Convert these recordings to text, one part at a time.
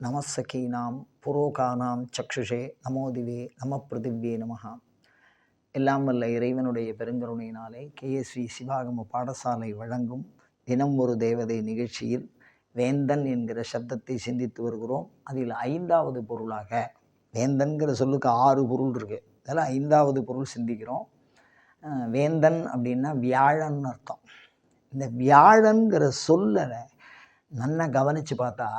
நமசகீனாம் புரோகானாம் சக்ஷுஷே நமோதிவே நம பிருத்திவ்யே நமகா எல்லாம் வல்ல இறைவனுடைய பெருங்கருணையினாலே கேஎஸ்வி சிவாகம பாடசாலை வழங்கும் தினம் ஒரு தேவதை நிகழ்ச்சியில் வேந்தன் என்கிற சப்தத்தை சிந்தித்து வருகிறோம். அதில் ஐந்தாவது பொருளாக வேந்தன்கிற சொல்லுக்கு ஆறு பொருள் இருக்குது அதில் ஐந்தாவது பொருள் சிந்திக்கிறோம். வேந்தன் அப்படின்னா வியாழன் அர்த்தம். இந்த வியாழன்கிற சொல்லை நல்லா கவனித்து பார்த்தா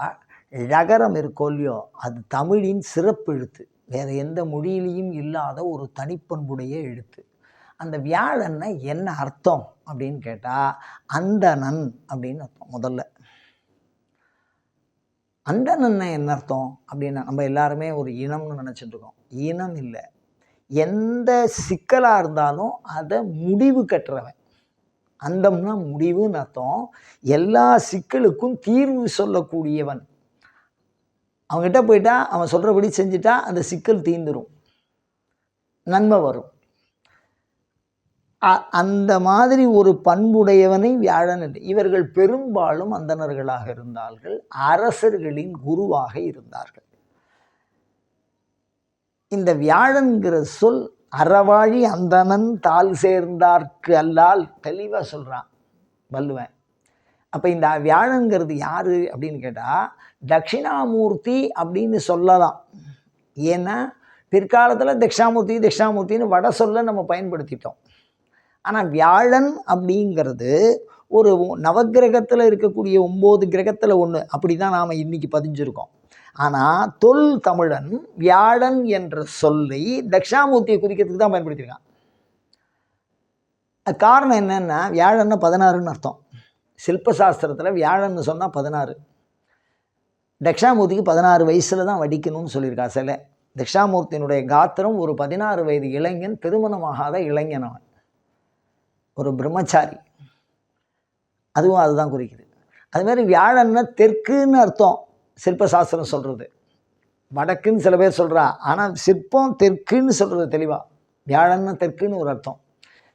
ழகரம் இருக்கோ இல்லையோ அது தமிழின் சிறப்பு எழுத்து வேறு எந்த மொழியிலையும் இல்லாத ஒரு தனிப்பண்புடைய எழுத்து. அந்த வியாழன்னா என்ன அர்த்தம் அப்படின்னு கேட்டால் அந்தணன் அப்படின்னு அர்த்தம் முதல்ல. அந்தணன்னா என்ன அர்த்தம் அப்படின்னா நம்ம எல்லாருமே ஒரு இனம்னு நினச்சிட்ருக்கோம் இனம் இல்லை. எந்த சிக்கலாக இருந்தாலும் அதை முடிவு கட்டுறவன். அந்தம்னா முடிவுன்னு அர்த்தம். எல்லா சிக்கலுக்கும் தீர்வு சொல்லக்கூடியவன். அவங்ககிட்ட போயிட்டா அவன் சொல்கிறபடி செஞ்சுட்டா அந்த சிக்கல் தீந்துடும் நன்மை வரும். அ- அந்த மாதிரி ஒரு பண்புடையவனை வியாழன் என்று இவர்கள் பெரும்பாலும் அந்தணர்களாக இருந்தார்கள் அரசர்களின் குருவாக இருந்தார்கள். இந்த வியாழன்கிற சொல் அறவாழி அந்தணன் தாள் சேர்ந்தார்க்கு அல்லால் தெளிவாக சொல்கிறான் வள்ளுவேன். அப்போ இந்த வியாழங்கிறது யார் அப்படின்னு கேட்டால் தட்சிணாமூர்த்தி அப்படின்னு சொல்லலாம். ஏன்னா பிற்காலத்தில் தட்சிணாமூர்த்தி தட்சிணாமூர்த்தின்னு வட சொல்ல நம்ம பயன்படுத்திட்டோம். ஆனால் வியாழன் அப்படிங்கிறது ஒரு நவக்கிரகத்தில் இருக்கக்கூடிய ஒம்பது கிரகத்தில் ஒன்று அப்படி தான் நாம் இன்றைக்கி பதிஞ்சிருக்கோம். ஆனால் தொல் தமிழன் வியாழன் என்ற சொல்லை தட்சிணாமூர்த்தியை குறிக்கிறதுக்கு தான் பயன்படுத்தியிருக்கான் காரணம் என்னென்னா வியாழன்னா பதினாறுன்னு அர்த்தம். சில்பசாஸ்திரத்தில் வியாழன்னு சொன்னால் பதினாறு. தக்ஷாமூர்த்திக்கு பதினாறு வயசில் தான் வடிக்கணும்னு சொல்லியிருக்கா சிலை. தக்ஷாமூர்த்தியினுடைய காத்திரம் ஒரு பதினாறு வயது இளைஞன் திருமணமாகாத இளைஞன் அவன். ஒரு பிரம்மச்சாரி. அதுவும் அதுதான் குறிக்குது. அதுமாரி வியாழன்னா தெற்குன்னு அர்த்தம் சிற்பசாஸ்திரம் சொல்கிறது வடக்குன்னு சில பேர் சொல்கிறா ஆனால் சிற்பம் தெற்குன்னு சொல்கிறது தெளிவாக வியாழன்னா தெற்குன்னு ஒரு அர்த்தம்.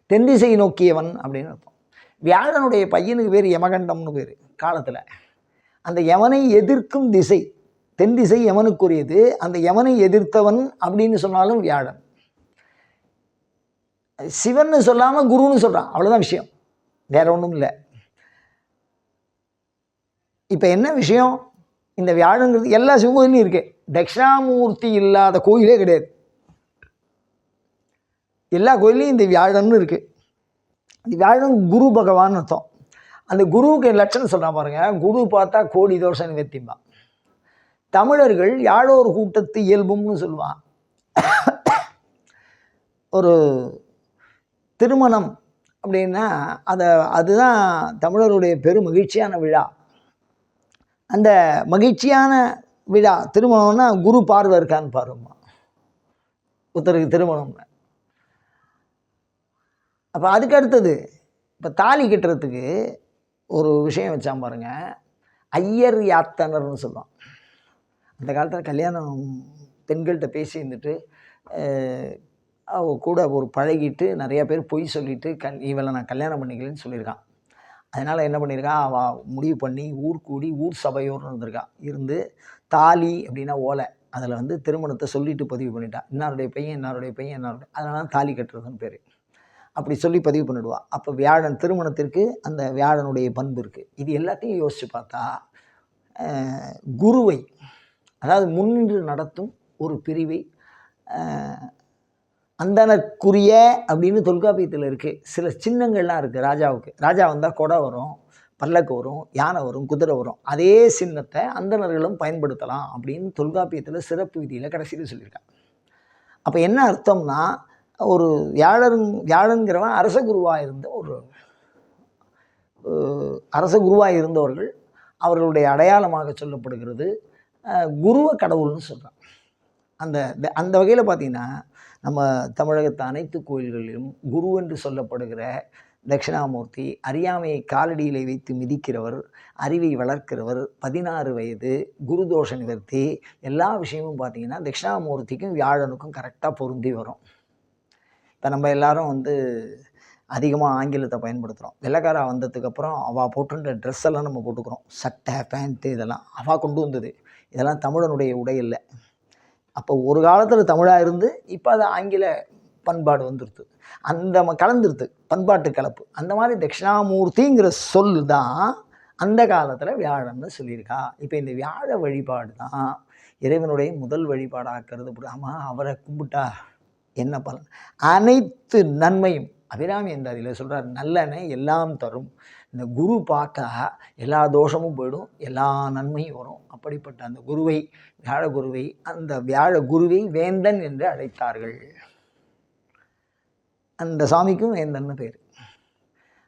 தென்திசை நோக்கியவன் அப்படின்னு அர்த்தம். வியாழனுடைய பையனுக்கு பேர் யமகண்டம்னு பேர் காலத்தில். அந்த யமனை எதிர்க்கும் திசை தென் திசை யமனுக்குரியது. அந்த யமனை எதிர்த்தவன் அப்படின்னு சொன்னாலும் வியாழன். சிவன்னு சொல்லாமல் குருன்னு சொல்கிறான் அவ்வளோதான் விஷயம். வேற ஒன்றும் இல்லை. இப்போ என்ன விஷயம்? இந்த வியாழங்கிறது எல்லா சிவகோயிலையும் இருக்கு. தட்சிணாமூர்த்தி இல்லாத கோயிலே கிடையாது. எல்லா கோயிலையும் இந்த வியாழன்னு இருக்குது அது வியாழன் குரு பகவான் அர்த்தம். அந்த குருவுக்கு லட்சணம் சொல்கிறான் பாருங்கள் குரு பார்த்தா கோடி தோஷம் நிவர்த்திம்பான். தமிழர்கள் யாழோர் கூட்டத்து இயல்பும்னு சொல்லுவான். ஒரு திருமணம் அப்படின்னா அதை அதுதான் தமிழருடைய பெரும் மகிழ்ச்சியான விழா. அந்த மகிழ்ச்சியான விழா திருமணம்னா குரு பார்வை இருக்கான்னு பாருமா ஒருத்தருக்கு திருமணம்னு. அப்போ அதுக்கு அடுத்தது இப்போ தாலி கட்டுறதுக்கு ஒரு விஷயம் வச்சா பாருங்க. ஐயர் யாத்தனர்னு சொல்லுவான். அந்த காலத்தில் கல்யாணம் பெண்கள்கிட்ட பேசி இருந்துட்டு அவ கூட ஒரு பழகிட்டு நிறையா பேர் பொய் சொல்லிட்டு கல் இவளை நான் கல்யாணம் பண்ணிக்கலன்னு சொல்லியிருக்கான். அதனால் என்ன பண்ணியிருக்கான்? அவள் முடிவு பண்ணி ஊர் கூடி ஊர் சபையோர்னு இருந்திருக்கான் இருந்து தாலி அப்படின்னா ஓலை. அதில் வந்து திருமணத்தை சொல்லிட்டு பதிவு பண்ணிட்டான் இன்னாருடைய பையன் இன்னாருடைய பையன் இன்னாருடைய அதனால தாலி கட்டுறதுன்னு பேர். அப்படி சொல்லி பதிவு பண்ணிடுவான் அப்போ வியாழன் திருமணத்திற்கு அந்த வியாழனுடைய பண்பு இருக்குது இது எல்லாத்தையும் யோசித்து பார்த்தா குருவை அதாவது முன்னின்று நடத்தும் ஒரு பிரிவை அந்தனக்குரிய அப்படின்னு தொல்காப்பியத்தில் இருக்குது சில சின்னங்கள்லாம் இருக்குது ராஜாவுக்கு. ராஜா வந்தால் கொடை வரும் பல்லக்கு வரும் யானை வரும் குதிரை வரும். அதே சின்னத்தை அந்தணர்களும் பயன்படுத்தலாம் அப்படின்னு தொல்காப்பியத்தில் சிறப்பு விதியில் கடைசியில் சொல்லியிருக்காங்க. அப்போ என்ன அர்த்தம்னா ஒரு வியாழன் வியாழன்கிறவன் அரச குருவாக இருந்த ஒரு அரச குருவாக இருந்தவர்கள் அவர்களுடைய அடையாளமாக சொல்லப்படுகிறது. குருவ கடவுள்னு சொல்கிறான் அந்த த- அந்த வகையில் பார்த்திங்கன்னா நம்ம தமிழகத்து அனைத்து கோயில்களிலும் குரு என்று சொல்லப்படுகிற தட்சிணாமூர்த்தி அறியாமையை காலடியிலே வைத்து மிதிக்கிறவர் அறிவை வளர்க்கிறவர் பதினாறு வயது குருதோஷ நிவர்த்தி எல்லா விஷயமும் பார்த்திங்கன்னா தட்சிணாமூர்த்திக்கும் வியாழனுக்கும் கரெக்டாக பொருந்தி வரும். இப்போ நம்ம எல்லாரும் வந்து அதிகமாக ஆங்கிலத்தை பயன்படுத்துகிறோம் வெள்ளைக்காரா வந்ததுக்கப்புறம் அவள் போட்டுருந்த ட்ரெஸ் எல்லாம் நம்ம போட்டுக்கிறோம். சட்டை பேண்ட்டு இதெல்லாம் அவள் கொண்டு வந்தது. இதெல்லாம் தமிழனுடைய உடை இல்லை. அப்போ ஒரு காலத்தில் தமிழாக இருந்து இப்போ அது ஆங்கில பண்பாடு வந்துடுது அந்த ம- கலந்துருது. பண்பாட்டு கலப்பு. அந்த மாதிரி தட்சிணாமூர்த்திங்கிற சொல் தான் அந்த காலத்தில் வியாழன்னு சொல்லியிருக்கா. இப்போ இந்த வியாழ வழிபாடு தான் இறைவனுடைய முதல் வழிபாடாக கருதப்படும் அவரை கும்பிட்டா என்ன பலன்? அனைத்து நன்மையும் அபிராமி என்றார் இல்லை சொல்கிறார் நல்லனை எல்லாம் தரும். இந்த குரு பார்த்தா எல்லா தோஷமும் போயிடும் எல்லா நன்மையும் வரும். அப்படிப்பட்ட அந்த குருவை வியாழ குருவை அந்த வியாழ குருவை வேந்தன் என்று அழைத்தார்கள். அந்த சாமிக்கும் வேந்தன்னு பேர்.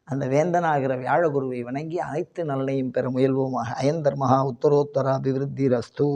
அந்த வேந்தனாகிற வியாழ குருவை வணங்கி அனைத்து நலனையும் பெற முயல்வோமாக. அயந்தர் மகா உத்தரோத்தர அபிவிருத்தி ரஸ்து